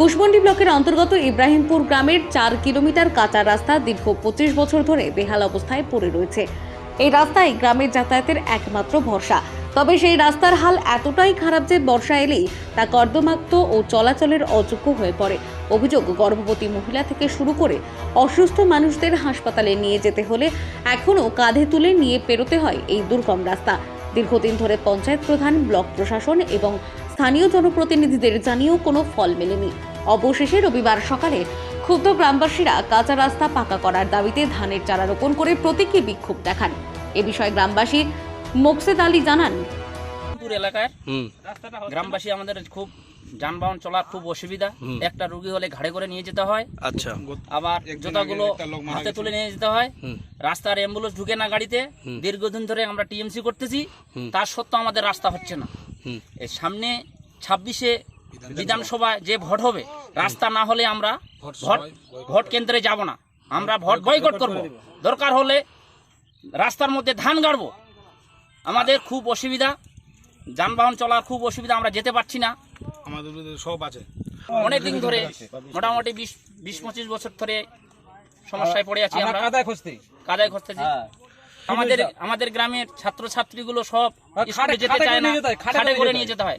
কুশমন্ডি ব্লকের অন্তর্গত ইব্রাহিমপুর গ্রামের চার কিলোমিটার কাঁচা রাস্তা দীর্ঘ পঁচিশ বছর ধরে বেহাল অবস্থায় পড়ে রয়েছে। এই রাস্তায় গ্রামের যাতায়াতের একমাত্র ভরসা। তবে সেই রাস্তার হাল এতটাই খারাপ যে বর্ষা এলেই তা কর্দমাক্ত ও চলাচলের অযোগ্য হয়ে পড়ে। অভিযোগ, গর্ভবতী মহিলা থেকে শুরু করে অসুস্থ মানুষদের হাসপাতালে নিয়ে যেতে হলে এখনও কাঁধে তুলে নিয়ে পেরোতে হয় এই দুর্গম রাস্তা। দীর্ঘদিন ধরে পঞ্চায়েত প্রধান, ব্লক প্রশাসন এবং স্থানীয় জনপ্রতিনিধিদের জানিয়েও কোনো ফল মেলেনি। অবশেষে রবিবার সকালে ক্ষুব্ধ গ্রামবাসীরা কাঁচা রাস্তা পাকা করার দাবিতে ধানের চারা রোপণ করে প্রতীকী বিক্ষোভ দেখান। এ বিষয়ে গ্রামবাসী মোকসেদ আলী জানান পুর এলাকায় হুম। গ্রামবাসী আমাদের খুব যানবাহন চলার খুব অসুবিধা। একটা রুগী হলে ঘাড়ে করে নিয়ে যেতে হয়। আচ্ছা। আবার জুতাগুলো হাতে তুলে নিয়ে যেতে হয় রাস্তার অ্যাম্বুলেন্স ঢুকে না গাড়িতে। দীর্ঘদিন ধরে আমরা টিএমসি করতেছি তার সত্ত্বেও আমাদের রাস্তা হচ্ছে না। সামনে ছাব্বিশে বিধানসভায় যে ভোট হবে রাস্তা না হলে আমরা ভোট ভোট কেন্দ্রে যাব না। আমরা ভোট বয়কট করব। দরকার হলে রাস্তার মধ্যে ধান গাড়বো। আমাদের খুব অসুবিধা। যানবাহন চলার খুব অসুবিধা আমরা যেতে পারছি না। আমাদের সব আছে। অনেক দিন ধরে মোটামুটি বিশ বিশ পঁচিশ বছর ধরে সমস্যায় পড়ে আছি আমরা কাদায় খুঁজতে কাদায় খুঁজতেছি আমাদের আমাদের গ্রামের ছাত্রছাত্রীগুলো সব খাটে- যেতে চায় করে না। খাটে করে নিয়ে যেতে হয়।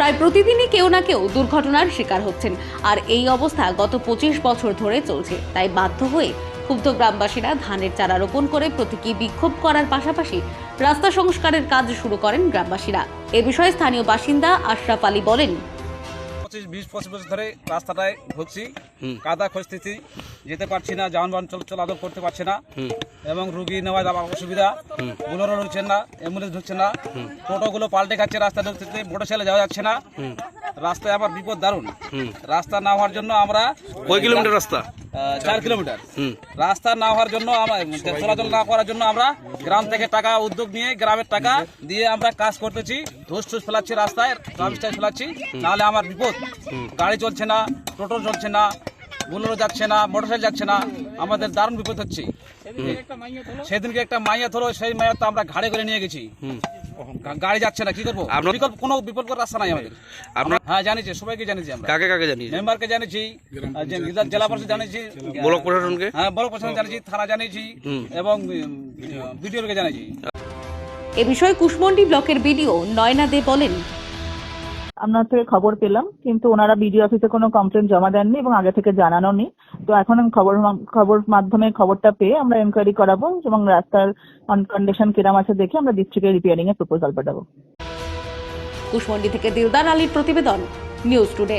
প্রায় প্রতিদিনই কেউ না কেউ দুর্ঘটনার শিকার হচ্ছেন। আর এই অবস্থা গত পঁচিশ বছর ধরে চলছে। তাই বাধ্য হয়ে ক্ষুব্ধ গ্রামবাসীরা ধানের চারা রোপণ করে প্রতীকী বিক্ষোভ করার পাশাপাশি রাস্তা সংস্কারের কাজ শুরু করেন গ্রামবাসীরা। এ বিষয়ে স্থানীয় বাসিন্দা আশরাফ আলী বলেন পঁচিশ বিশ পঁচিশ বছর ধরে রাস্তাটায় ঘুরছি হুম। কাদা খুঁজতেছি যেতে পারছি না যানবাহন চল চলাচল করতে পারছি না। এবং রুগী নেওয়া যাওয়া অসুবিধা বুলোরও ঢুকছে না অ্যাম্বুলেন্স ঢুকছে না টোটোগুলো পাল্টে খাচ্ছে রাস্তা ঢুকতে মোটর সাইকেলে যাওয়া যাচ্ছে না। রাস্তায় আবার বিপদ দারুণ। হুম। রাস্তা না হওয়ার জন্য আমরা কয় কিলোমিটার রাস্তা? চার কিলোমিটার। রাস্তা না হওয়ার জন্য আমরা চলাচল না করার জন্য আমরা গ্রাম থেকে টাকা উদ্যোগ নিয়ে গ্রামের টাকা দিয়ে আমরা কাজ করতেছি। ধুস টুস ফেলাচ্ছি রাস্তায় ট্রাফিক ফেলাচ্ছি। নাহলে আমার বিপদ। গাড়ি চলছে না টোটো চলছে না বুলোরো যাচ্ছে না মোটরসাইকেল যাচ্ছে না। আমাদের দারুণ বিপদ হচ্ছে। সেদিনকে একটা মাইয়া ধরো সেই মাইয়া তো আমরা ঘাড়ে করে নিয়ে গেছি। গাড়ি যাচ্ছে না কি করব? আপনার- বিকল্প কোনো বিকল্প রাস্তা নাই আমাদের। আপনার হ্যাঁ জানিয়েছি সবাইকে জানিয়েছি আমরা। কাকে কাকে জানিয়েছি? মেম্বারকে জানিয়েছি জেলা পরিষদ জানিয়েছি ব্লক প্রশাসনকে? হ্যাঁ ব্লক প্রশাসন জানিয়েছি থানা জানিয়েছি এবং বিডিওকে জানিয়েছি। এ বিষয়ে কুশমন্ডি ব্লকের বিডিও নয়না দে বলেন আপনার থেকে খবর পেলাম, কিন্তু ওনারা বিডিও অফিসে কোনো কমপ্লেন জমা দেননি এবং আগে থেকে জানানো নি তো এখন খবর খবর মাধ্যমে খবরটা পেয়ে আমরা এনকোয়ারি করাবো এবং রাস্তার কন্ডিশন কিরাম আছে দেখে আমরা ডিস্ট্রিক্টের রিপেয়ারিং এর প্রপোজাল পাঠাবো। কুশমন্ডি থেকে দিলদার আলীর প্রতিবেদন নিউজ টুডে